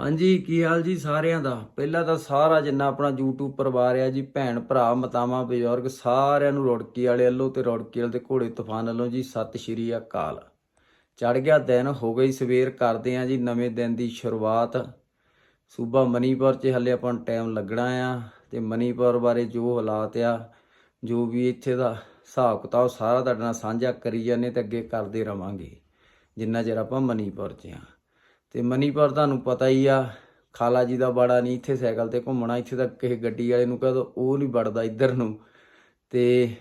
ਹਾਂਜੀ, ਕੀ ਹਾਲ ਜੀ ਸਾਰਿਆਂ ਦਾ? ਪਹਿਲਾਂ ਤਾਂ ਸਾਰਾ ਜਿੰਨਾ ਆਪਣਾ YouTube ਪਰਿਵਾਰ ਆ ਜੀ, ਭੈਣ ਭਰਾ, ਮਤਾਵਾਂ, ਬਜ਼ੁਰਗ, ਸਾਰਿਆਂ ਨੂੰ ਰੁੜਕੀ ਵਾਲੇ ਵੱਲੋਂ ਤੇ ਰੁੜਕੀ ਵਾਲੇ ਤੇ ਘੋੜੇ ਤੂਫਾਨ ਵੱਲੋਂ ਜੀ, ਸਤਿ ਸ਼੍ਰੀ ਅਕਾਲ। ਚੜ ਗਿਆ ਦਿਨ, ਹੋ ਗਈ ਸਵੇਰ, ਕਰਦੇ ਆ ਜੀ ਨਵੇਂ ਦਿਨ ਦੀ ਸ਼ੁਰੂਆਤ। ਸੂਬਾ ਮਨੀਪੁਰ 'ਚ ਹੱਲੇ ਆਪਾਂ ਨੂੰ ਟਾਈਮ ਲੱਗਣਾ ਆ ਤੇ ਮਨੀਪੁਰ ਬਾਰੇ ਜੋ ਹਾਲਾਤ ਆ, ਜੋ ਵੀ ਇੱਥੇ ਦਾ ਹਿਸਾਬ ਕਿਤਾਬ, ਸਾਰਾ ਤੁਹਾਡੇ ਨਾਲ ਸਾਂਝਾ ਕਰੀ ਜਾਂਦੇ ਤੇ ਅੱਗੇ ਕਰਦੇ ਰਵਾਂਗੇ, ਜਿੰਨਾ ਚਿਰ ਆਪਾਂ ਮਨੀਪੁਰ 'ਚ ਆ। ਤੇ ਮਨੀਪੁਰ ਤੁਹਾਨੂੰ ਪਤਾ ਹੀ ਆ, ਖਾਲਾ ਜੀ ਦਾ ਬਾੜਾ ਨਹੀਂ ਇੱਥੇ ਸਾਈਕਲ ਤੇ ਘੁੰਮਣਾ, ਇੱਥੇ ਤਾਂ ਕਿਸੇ ਗੱਡੀ ਵਾਲੇ ਨੂੰ ਕਹਦੋ ਉਹ ਨਹੀਂ ਵੜਦਾ ਇੱਧਰ ਨੂੰ। ਤੇ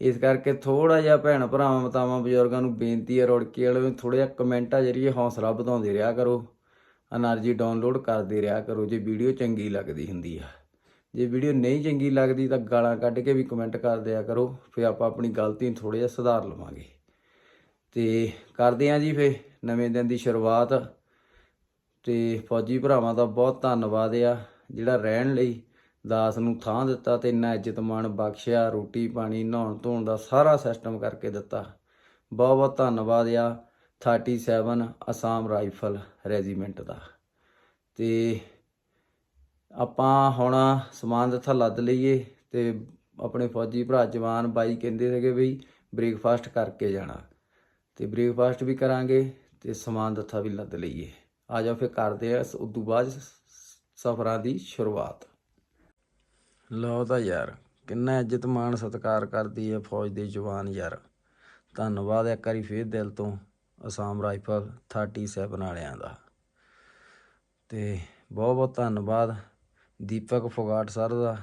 ਇਸ ਕਰਕੇ ਥੋੜਾ ਜਿਹਾ ਭੈਣ ਭਰਾਵਾਂ, ਮਤਾਵਾਂ, ਬਜ਼ੁਰਗਾਂ ਨੂੰ ਬੇਨਤੀ ਹੈ ਰੋੜਕੀ ਵਾਲੇ ਨੂੰ ਥੋੜਾ ਜਿਹਾ ਕਮੈਂਟਾਂ ਜਰੀਏ ਹੌਸਲਾ ਵਧਾਉਂਦੇ ਰਿਹਾ ਕਰੋ એનર્ਜੀ ਡਾਊਨਲੋਡ ਕਰਦੇ ਰਿਹਾ ਕਰੋ, ਜੇ ਵੀਡੀਓ ਚੰਗੀ ਲੱਗਦੀ ਹੁੰਦੀ ਆ। ਜੇ ਵੀਡੀਓ ਨਹੀਂ ਚੰਗੀ ਲੱਗਦੀ ਤਾਂ ਗਾਲਾਂ ਕੱਢ ਕੇ ਵੀ ਕਮੈਂਟ ਕਰ ਦਿਆ ਕਰੋ, ਫਿਰ ਆਪਾਂ ਆਪਣੀ ਗਲਤੀ ਨੂੰ ਥੋੜਾ ਜਿਹਾ ਸੁਧਾਰ ਲਵਾਂਗੇ। ਤੇ ਕਰਦੇ ਆਂ ਜੀ ਫੇ ਨਵੇਂ ਦਿਨ ਦੀ ਸ਼ੁਰੂਆਤ। ਤੇ ਫੌਜੀ ਭਰਾਵਾਂ ਦਾ ਬਹੁਤ ਧੰਨਵਾਦ ਆ, ਜਿਹੜਾ ਰਹਿਣ ਲਈ ਦਾਸ ਨੂੰ ਥਾਂ ਦਿੱਤਾ ਤੇ ਇੰਨਾ ਇੱਜ਼ਤ ਮਾਣ ਬਖਸ਼ਿਆ, ਰੋਟੀ ਪਾਣੀ, ਨਹਾਉਣ ਧੋਣ ਦਾ ਸਾਰਾ ਸਿਸਟਮ ਕਰਕੇ ਦਿੱਤਾ। ਬਹੁਤ ਬਹੁਤ ਧੰਨਵਾਦ ਆ 37 ਅਸਾਮ ਰਾਈਫਲ ਰੈਜੀਮੈਂਟ ਦਾ। ਤੇ ਆਪਾਂ ਹੁਣ ਸਮਾਨ ਦਿੱਤਾ ਲੱਦ ਲਈਏ ਤੇ ਆਪਣੇ ਫੌਜੀ ਭਰਾ ਜਵਾਨ ਬਾਈ ਕਹਿੰਦੇ ਸੀਗੇ ਵੀ ਬ੍ਰੇਕਫਾਸਟ ਕਰਕੇ ਜਾਣਾ। ਤੇ ਬ੍ਰੇਕਫਾਸਟ ਵੀ ਕਰਾਂਗੇ ਤੇ ਸਮਾਨ ਦਿੱਤਾ ਵੀ ਲੱਦ ਲਈਏ। ਆ ਜਾਓ ਫਿਰ ਕਰਦੇ ਆ ਉਸ ਤੋਂ ਬਾਅਦ ਸਫ਼ਰਾਂ ਦੀ ਸ਼ੁਰੂਆਤ। ਲਓ ਤਾਂ ਯਾਰ, ਕਿੰਨਾ ਇੱਜ਼ਤ ਮਾਣ ਸਤਿਕਾਰ ਕਰਦੀ ਹੈ ਫੌਜ ਦੇ ਜਵਾਨ ਯਾਰ। ਧੰਨਵਾਦ ਇੱਕ ਵਾਰੀ ਫੇਰ ਦਿਲ ਤੋਂ ਅਸਾਮ ਰਾਈਫਲ 37 ਵਾਲਿਆਂ ਦਾ। ਤੇ ਬਹੁਤ ਬਹੁਤ ਧੰਨਵਾਦ ਦੀਪਕ ਫੋਗਾਟ ਸਰ ਦਾ,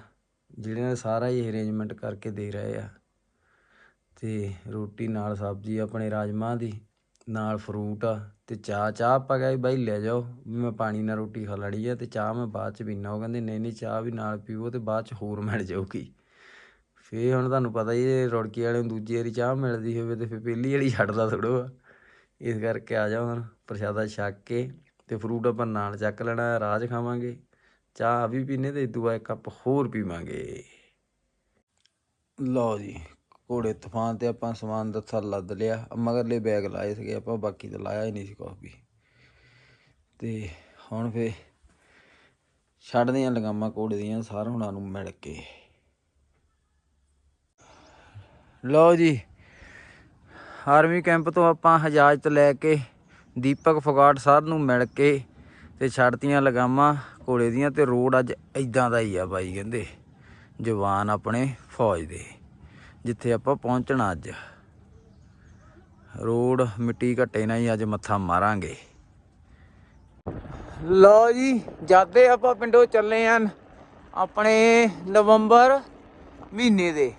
ਜਿਹੜੇ ਨੇ ਸਾਰਾ ਹੀ ਅਰੇਂਜਮੈਂਟ ਕਰਕੇ ਦੇ ਰਹੇ ਆ। ਤੇ ਰੋਟੀ ਨਾਲ ਸਬਜ਼ੀ ਆਪਣੇ ਰਾਜਮਾਂ ਦੀ, ਨਾਲ ਫਰੂਟ ਆ। ਤੇ ਚਾਹ ਚਾਹ ਆਪਾਂ ਕਹੇ ਬਾਈ ਲੈ ਜਾਓ, ਵੀ ਮੈਂ ਪਾਣੀ ਨਾਲ ਰੋਟੀ ਖਾ ਲੜੀ ਆ ਤੇ ਚਾਹ ਮੈਂ ਬਾਅਦ ਚ ਪੀਣਾ ਉਹ ਕਹਿੰਦੇ, ਨਹੀਂ ਨਹੀਂ, ਚਾਹ ਵੀ ਨਾਲ ਪੀਵੋ ਤੇ ਬਾਅਦ ਚ ਹੋਰ ਮਿਲ ਜਾਊਗੀ। ਫੇਰ ਹੁਣ ਤੁਹਾਨੂੰ ਪਤਾ ਹੀ ਇਹ ਰੁੜਕੀ ਵਾਲੇ ਨੂੰ ਦੂਜੀ ਵਾਰੀ ਚਾਹ ਮਿਲਦੀ ਹੋਵੇ ਤੇ ਫੇਰ ਪਹਿਲੀ ਵਾਲੀ ਛੱਡਦਾ ਥੋੜੋ ਆ ਇਸ ਕਰਕੇ ਆ ਜਾਓ ਹੁਣ ਪ੍ਰਸ਼ਾਦਾ ਛੱਕ ਕੇ ਤੇ ਫਰੂਟ ਆਪਾਂ ਨਾਲ ਚੱਕ ਲੈਣਾ, ਰਾਜ ਖਾਵਾਂਗੇ। ਚਾਹ ਵੀ ਪੀਨੇ ਤੇ ਇਦੂ ਇੱਕ ਕੱਪ ਹੋਰ ਪੀਵਾਂਗੇ। ਲਓ ਜੀ ਘੋੜੇ ਤੂਫਾਨ ਤੇ ਆਪਾਂ ਸਮਾਨ ਦੱਸਾ ਲੱਦ ਲਿਆ। ਮਗਰਲੇ ਬੈਗ ਲਾਏ ਸੀਗੇ, ਆਪਾਂ ਬਾਕੀ ਤਾਂ ਲਾਇਆ ਹੀ ਨਹੀਂ ਸੀ ਕੁਛ ਵੀ। ਤੇ ਹੁਣ ਫੇ ਛੱਡਦੇ ਆਂ ਲਗਾਮਾਂ ਘੋੜੇ ਦੀਆਂ ਸਾਰ ਹੁਣਾਂ ਨੂੰ ਮਿਲ ਕੇ। ਲਓ ਜੀ ਆਰਮੀ ਕੈਂਪ ਤੋਂ ਆਪਾਂ ਹਜਾਜ਼ਤ ਲੈ ਕੇ ਦੀਪਕ ਫਗਾਟ ਸਰ ਨੂੰ ਮਿਲ ਕੇ ਤੇ ਛੱਡਤੀਆਂ ਲਗਾਮਾਂ ਘੋੜੇ ਦੀਆਂ ਤੇ ਰੋਡ ਅੱਜ ਇਦਾਂ ਦਾ ਹੀ ਆ ਬਾਈ ਕਹਿੰਦੇ, ਜਵਾਨ ਆਪਣੇ ਫੌਜ ਦੇ। ਜਿੱਥੇ ਆਪਾਂ ਪਹੁੰਚਣਾ ਅੱਜ। ਰੋਡ ਮਿੱਟੀ ਘੱਟੇ ਨਾਲ ਹੀ ਅੱਜ ਮੱਥਾ ਮਾਰਾਂਗੇ। ਲਓ ਜੀ, ਜਾਦੇ ਆਪਾਂ ਪਿੰਡੋਂ ਚੱਲੇ ਆਂ ਆਪਣੇ ਨਵੰਬਰ ਮਹੀਨੇ ਦੇ।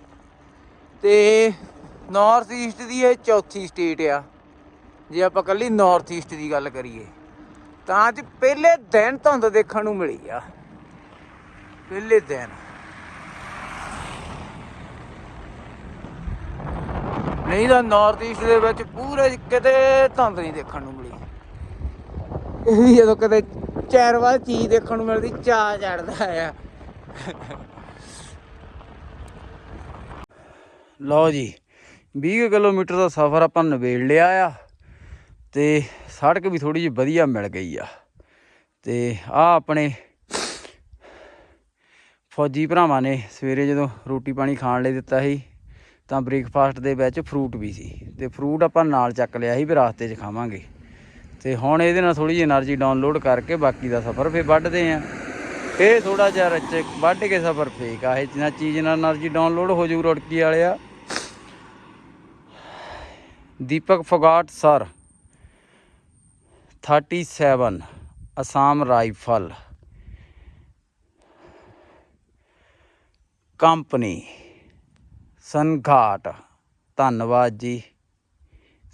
ਤੇ ਨਾਰਥ ਈਸਟ ਦੀ ਇਹ ਚੌਥੀ ਸਟੇਟ ਆ। ਜੇ ਆਪਾਂ ਕੱਲੀ ਨਾਰਥ ਈਸਟ ਦੀ ਗੱਲ ਕਰੀਏ, ਤਾਂ ਅੱਜ ਪਹਿਲੇ ਦਿਨ ਧੁੰਦ ਦੇਖਣ ਨੂੰ ਮਿਲੀ ਆ। ਪਹਿਲੇ ਦਿਨ। ਨਹੀਂ ਤਾਂ ਨਾਰਥ ਈਸਟ ਦੇ ਵਿੱਚ ਪੂਰੇ ਕਿਤੇ ਧੰਦ ਨਹੀਂ ਦੇਖਣ ਨੂੰ ਮਿਲੀ। ਇਹ ਵੀ ਜਦੋਂ ਕਦੇ ਚਾਰ ਵਾਰ ਚੀਜ਼ ਦੇਖਣ ਨੂੰ ਮਿਲਦੀ ਚਾਹ ਚੜਦਾ ਆ। ਲਓ ਜੀ 20 ਕਿਲੋਮੀਟਰ ਦਾ ਸਫ਼ਰ ਆਪਾਂ ਨਵੇੜ ਲਿਆ ਆ ਤੇ ਸੜਕ ਵੀ ਥੋੜੀ ਜਿਹੀ ਵਧੀਆ ਮਿਲ ਗਈ ਆ। ਤੇ ਆ ਆਪਣੇ ਫੌਜੀ ਭਰਾਵਾਂ ਨੇ ਸਵੇਰੇ ਜਦੋਂ ਰੋਟੀ ਪਾਣੀ ਖਾਣ ਲਈ ਦਿੱਤਾ ਸੀ ਤਾਂ ਬ੍ਰੇਕਫਾਸਟ ਦੇ ਵਿੱਚ ਫਰੂਟ ਵੀ ਸੀ। ਤੇ ਫਰੂਟ ਆਪਾਂ ਨਾਲ ਚੱਕ ਲਿਆ ਸੀ ਵੀ ਰਸਤੇ 'ਚ ਖਾਵਾਂਗੇ। ਤੇ ਹੁਣ ਇਹਦੇ ਨਾਲ ਥੋੜੀ ਜਿਹੀ એનર્ਜੀ ਡਾਊਨਲੋਡ ਕਰਕੇ ਬਾਕੀ ਦਾ ਸਫ਼ਰ ਫੇਰ ਵੱਢਦੇ ਆਂ। ਇਹ ਥੋੜਾ ਜਿਹਾ ਰਚ ਵੱਢ ਕੇ ਸਫ਼ਰ ਫੇਕ ਆ। ਇਹ ਚੀਜ਼ ਨਾਲ એનર્ਜੀ ਡਾਊਨਲੋਡ ਹੋ ਜੂ ਰੜਕੀ ਆ Deepak Phogat sir. 37 Assam rifle. Company. ਸੰਘਾਟ। ਧੰਨਵਾਦ ਜੀ।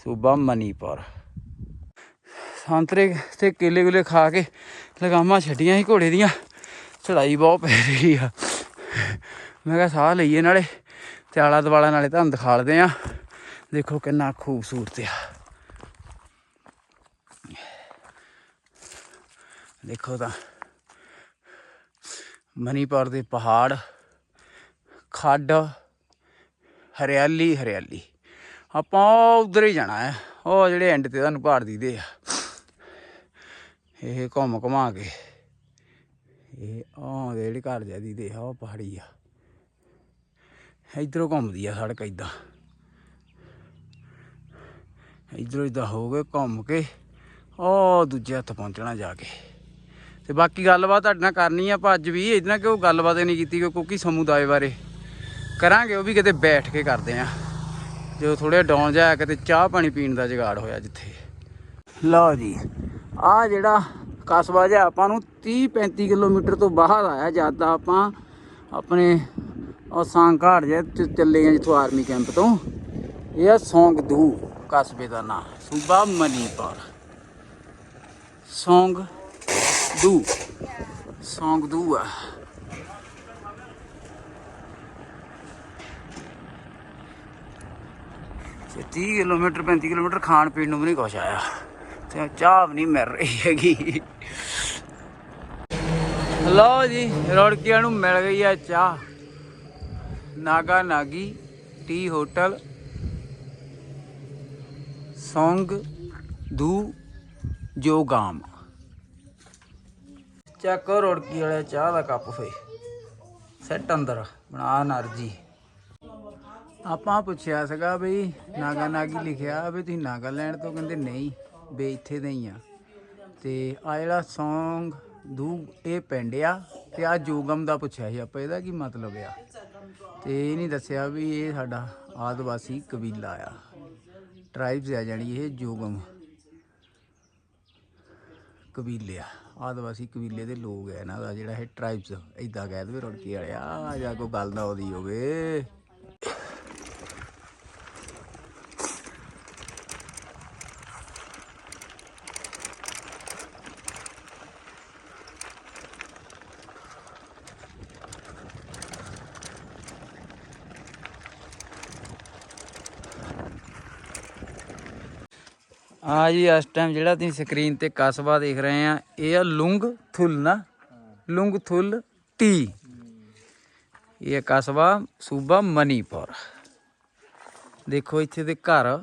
ਸੂਬਾ ਮਨੀਪੁਰ। ਸੰਤਰੇ ਤੇ ਕੇਲੇ ਗੁਲੇ ਖਾ ਕੇ ਲਗਾਮਾਂ ਛੱਡੀਆਂ ਸੀ ਘੋੜੇ ਦੀਆਂ। ਚੜਾਈ ਬਹੁਤ ਪੈ ਰਹੀ ਆ। ਮੈਂ ਕਿਹਾ ਸਾਹ ਲਈਏ ਨਾਲੇ। ਤੇ ਆਲਾ ਦਵਾਲਾ ਨਾਲੇ ਤੁਹਾਨੂੰ ਦਿਖਾ ਲਦੇ ਆ ਦੇਖੋ ਕਿੰਨਾ ਖੂਬਸੂਰਤ ਆ। ਦੇਖੋ ਤਾਂ ਮਨੀਪੁਰ ਦੇ ਪਹਾੜ, ਖੱਡ ਹਰਿਆਲੀ ਹਰਿਆਲੀ। ਆਪਾਂ ਉਧਰ ਹੀ ਜਾਣਾ ਹੈ। ਉਹ ਜਿਹੜੇ ਐਂਡ ਤੇ ਤੁਹਾਨੂੰ ਪਹਾੜ ਦੀਦੇ ਆ। ਇਹ ਘੁੰਮ ਘੁਮਾ ਕੇ। ਇਹ ਆਹ ਜਿਹੜੇ ਘਰ ਜਿਆਦੀ ਦੇ ਆ, ਉਹ ਪਹਾੜੀ ਆ। ਇਧਰੋਂ ਘੁੰਮਦੀ ਆ ਸੜਕ ਇਦਾਂ ਇਧਰੋਂ ਇਦਾਂ ਹੋ ਕੇ ਘੁੰਮ ਕੇ ਉਹ ਦੂਜੇ ਹੱਥ ਪਹੁੰਚਣਾ ਜਾ ਕੇ। ਤੇ ਬਾਕੀ ਗੱਲਬਾਤ ਤੁਹਾਡੇ ਨਾਲ ਕਰਨੀ ਆ, ਆਪਾਂ ਅੱਜ ਵੀ ਇਹਦੇ ਨਾਲ ਕਿਉਂ ਗੱਲਬਾਤ ਨਹੀਂ ਕੀਤੀ ਕਿ ਕੁਕੀ ਸਮੁਦਾਇ ਬਾਰੇ। ਕਰਾਂਗੇ, ਉਹ ਵੀ ਕਿਤੇ ਬੈਠ ਕੇ ਕਰਦੇ ਆ। ਜਦੋਂ ਥੋੜੇ ਡਾਊਨ ਜਾਇਆ ਕਿਤੇ ਚਾਹ ਪਾਣੀ ਪੀਣ ਦਾ ਜੁਗਾੜ ਹੋਇਆ ਜਿੱਥੇ। ਲਓ ਜੀ ਆ ਜਿਹੜਾ ਕਸਬਾ ਜਿਹਾ ਆਪਾਂ ਨੂੰ 30 35 ਕਿਲੋਮੀਟਰ ਤੋਂ ਬਾਹਰ ਆਇਆ ਜਦ ਦਾ ਆਪਾਂ ਆਪਣੇ ਉਹ ਸਾਂਘਾੜ ਜੇ ਚੱਲੇ ਆ ਜਿੱਥੋਂ ਆਰਮੀ ਕੈਂਪ ਤੋਂ। ਇਹ ਆ ਸੌਂਗਦੂ ਕਸਬੇ ਦਾ ਨਾਂ, ਸੂਬਾ ਮਨੀਪੁਰ। ਸੌਂਗ ਦੂ ਸੌਂਗ ਦੂ ਆ। ਤੇ 30 ਕਿਲੋਮੀਟਰ 35 ਕਿਲੋਮੀਟਰ ਖਾਣ ਪੀਣ ਨੂੰ ਵੀ ਨਹੀਂ ਕੁਛ ਆਇਆ। ਤੇ ਚਾਹ ਵੀ ਨਹੀਂ ਮਿਲ ਰਹੀ ਹੈਗੀ। ਲਓ ਜੀ ਰੋੜਕੀਆਂ ਨੂੰ ਮਿਲ ਗਈ ਆ ਚਾਹ। ਨਾਗਾ ਨਾਗੀ, ਟੀ ਹੋਟਲ, ਸੌਂਗ, ਦੂ ਜੋਗਾਮ ਚੱਕ ਰੋੜਕੀ ਵਾਲੇ ਚਾਹ ਦਾ ਕੱਪ ਫੇ। ਸੈੱਟ ਅੰਦਰ, ਬਣਾ ਨਰਜੀ ਆਪਾਂ ਪੁੱਛਿਆ ਸੀਗਾ ਵੀ ਨਾਗਾ ਨਾਗੀ ਲਿਖਿਆ ਵੀ ਤੁਸੀਂ ਨਾਗਾਲੈਂਡ ਤੋਂ ਕਹਿੰਦੇ ਨਹੀਂ, ਵੀ ਇੱਥੇ ਦੇ ਹੀ ਆ। ਤੇ ਆ ਜਿਹੜਾ Song ਦੂ ਇਹ ਪਿੰਡ ਆ ਤੇ ਆ ਜੋਗਮ ਦਾ ਪੁੱਛਿਆ ਸੀ ਆਪਾਂ, ਇਹਦਾ ਕੀ ਮਤਲਬ ਆ? ਤੇ ਇਹ ਨਹੀਂ ਦੱਸਿਆ ਵੀ ਇਹ ਸਾਡਾ ਆਦਿਵਾਸੀ ਕਬੀਲਾ ਆ। ਟ੍ਰਾਈਬਸ ਆ ਜਾਣੀ ਇਹ ਜੋਗਮ ਕਬੀਲੇ ਆ। ਆਦਿਵਾਸੀ ਕਬੀਲੇ ਦੇ ਲੋਕ ਆ ਇਹਨਾਂ ਦਾ ਜਿਹੜਾ ਇਹ ਟ੍ਰਾਈਬਸ ਇਦਾਂ ਕਹਿ ਦੇਵੇ ਰੁੜ ਕੇ ਆ ਜਾਂ ਕੋਈ ਗੱਲ ਨਾ ਉਹਦੀ ਹੋਵੇ। ਆ ਜੀ ਇਸ ਟਾਈਮ ਜਿਹੜਾ ਤੁਸੀਂ ਸਕਰੀਨ ਤੇ ਕਸਬਾ ਦੇਖ ਰਹੇ ਆ ਇਹ ਆ ਲੁੰਗ ਥੁਲ ਨਾ ਲੁੰਗ ਥੁਲ ਟੀ ਇਹ ਕਸਬਾ ਸੂਬਾ ਮਨੀਪੁਰ ਦੇਖੋ ਇੱਥੇ ਦੇ ਘਰ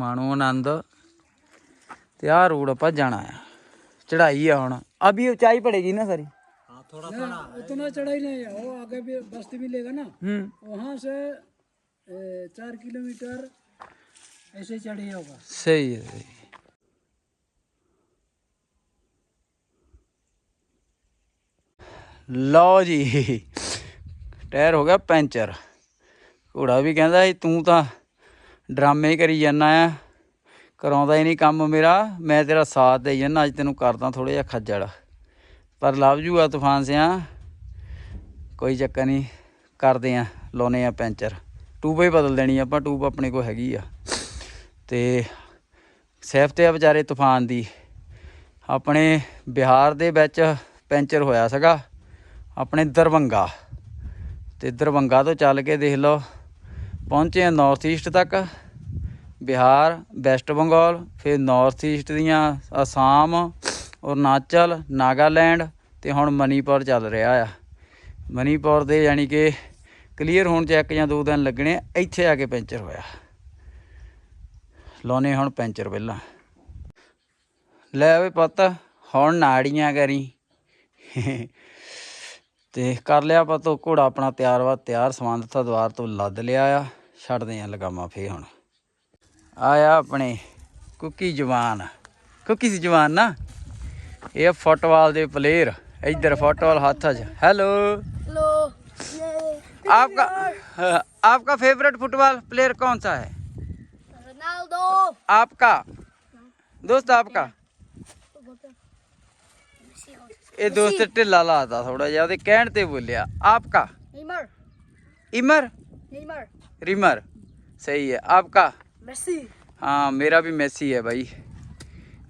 ਮਾਣੋ ਆਨੰਦ ਤੇ ਆਹ ਰੋਡ ਆਪਾਂ ਜਾਣਾ ਆ ਚੜਾਈ ਆ ਹੁਣ ਅਭੀ ਉਚਾਈ ਪੜੇਗੀ ਨਾ ਸਾਰੀ उतना चढ़ाई नहीं है वो आगे भी बस्ती मिलेगा ना ਹੂੰ वहाँ से ए, चार किलोमीटर ऐसे चढ़े होगा ਸਹੀ ਹੈ ਸਹੀ ਲਓ ਜੀ ਟਾਇਰ ਹੋ ਗਿਆ ਪੈਂਚਰ ਘੋੜਾ ਵੀ ਕਹਿੰਦਾ ਸੀ ਤੂੰ ਤਾਂ ਡਰਾਮੇ ਹੀ ਕਰੀ ਜਾਂਦਾ ਆ ਕਰਾਉਂਦਾ ਹੀ ਨਹੀਂ ਕੰਮ ਮੇਰਾ ਮੈਂ ਤੇਰਾ ਸਾਥ ਦੇਈ ਜਾਂਦਾ ਅੱਜ ਤੈਨੂੰ ਕਰਦਾ ਥੋੜਾ ਜਿਹਾ ਖੱਜਲ ਪਰ ਲਵ ਜੂਆ ਤੂਫਾਨ ਸਿਆ ਕੋਈ ਚੱਕਰ ਨਹੀਂ ਕਰਦੇ ਆ ਲਾਉਨੇ ਆ ਪੈਂਚਰ ਟੂਬ ਹੀ ਬਦਲ ਦੇਣੀ ਆਪਾਂ ਟੂਬ ਆਪਣੇ ਕੋਲ ਹੈਗੀ ਆ ਤੇ ਸੈਫ ਆ ਵਿਚਾਰੇ ਤੂਫਾਨ ਦੀ। ਆਪਣੇ ਬਿਹਾਰ ਦੇ ਵਿੱਚ ਪੈਂਚਰ ਹੋਇਆ ਸੀਗਾ। ਆਪਣੇ ਦਰਵੰਗਾ ਤੇ ਦਰਵੰਗਾ ਤੋਂ ਚੱਲ ਕੇ ਦੇਖ ਲਓ, ਪਹੁੰਚੇ ਆ ਨਾਰਥ ਈਸਟ ਤੱਕ। ਬਿਹਾਰ ਵੈਸਟ ਬੰਗਾਲ, ਫਿਰ ਨਾਰਥ ਈਸਟ ਦੀਆਂ ਅਸਾਮ, ਅਰੁਣਾਚਲ, ਨਾਗਾਲੈਂਡ ਤੇ ਹੁਣ ਮਨੀਪੁਰ ਚੱਲ ਰਿਹਾ ਆ। ਮਨੀਪੁਰ ਦੇ ਯਾਨੀ ਕਿ ਕਲੀਅਰ ਹੋਣ ਚ ਇੱਕ ਜਾਂ ਦੋ ਦਿਨ ਲੱਗਣੇ ਇੱਥੇ ਆ ਕੇ ਪੈਂਚਰ ਹੋਇਆ। ਲਾਉਨੇ ਹੁਣ ਪੈਂਚਰ ਪਹਿਲਾਂ ਲੈ ਵੇ ਪੁੱਤ ਹੁਣ ਨਾੜੀਆਂ ਕਰੀ ਤੇ ਕਰ ਲਿਆ ਪਤੋ ਘੋੜਾ ਆਪਣਾ ਤਿਆਰ ਵਾ ਤਿਆਰ ਸਮਾਨ ਦਿੱਤਾ ਦਵਾਰ ਤੋਂ ਲੱਦ ਲਿਆ ਆ ਛੱਡਦੇ ਆ ਲਗਾਮਾ ਫੇ ਹੁਣ ਆਇਆ ਆਪਣੇ ਕੁੱਕੀ ਜਵਾਨ ਕੁੱਕੀ ਸੀ ਜਵਾਨ ਨਾ ਇਹ ਆ ਫੁੱਟਬਾਲ ਦੇ ਪਲੇਅਰ ਇੱਧਰ ਫੁੱਟਬਾਲ ਹੱਥ 'ਚ ਹੈਲੋ लो आपका आपका फेवरेट फुटबॉल प्लेयर कौन सा है रोनाल्डो आपका दोस्त आपका ਇਹ ਦੋਸਤ ਢਿੱਲਾ ਲਾਤਾ ਥੋੜਾ ਜਿਹਾ ਉਹਦੇ ਕਹਿਣ ਤੇ ਬੋਲਿਆ ਆਪਕਾ नेमार ਇਮਰ नेमार रिमर सही है आपका मेसी हाँ मेरा भी मेसी है भाई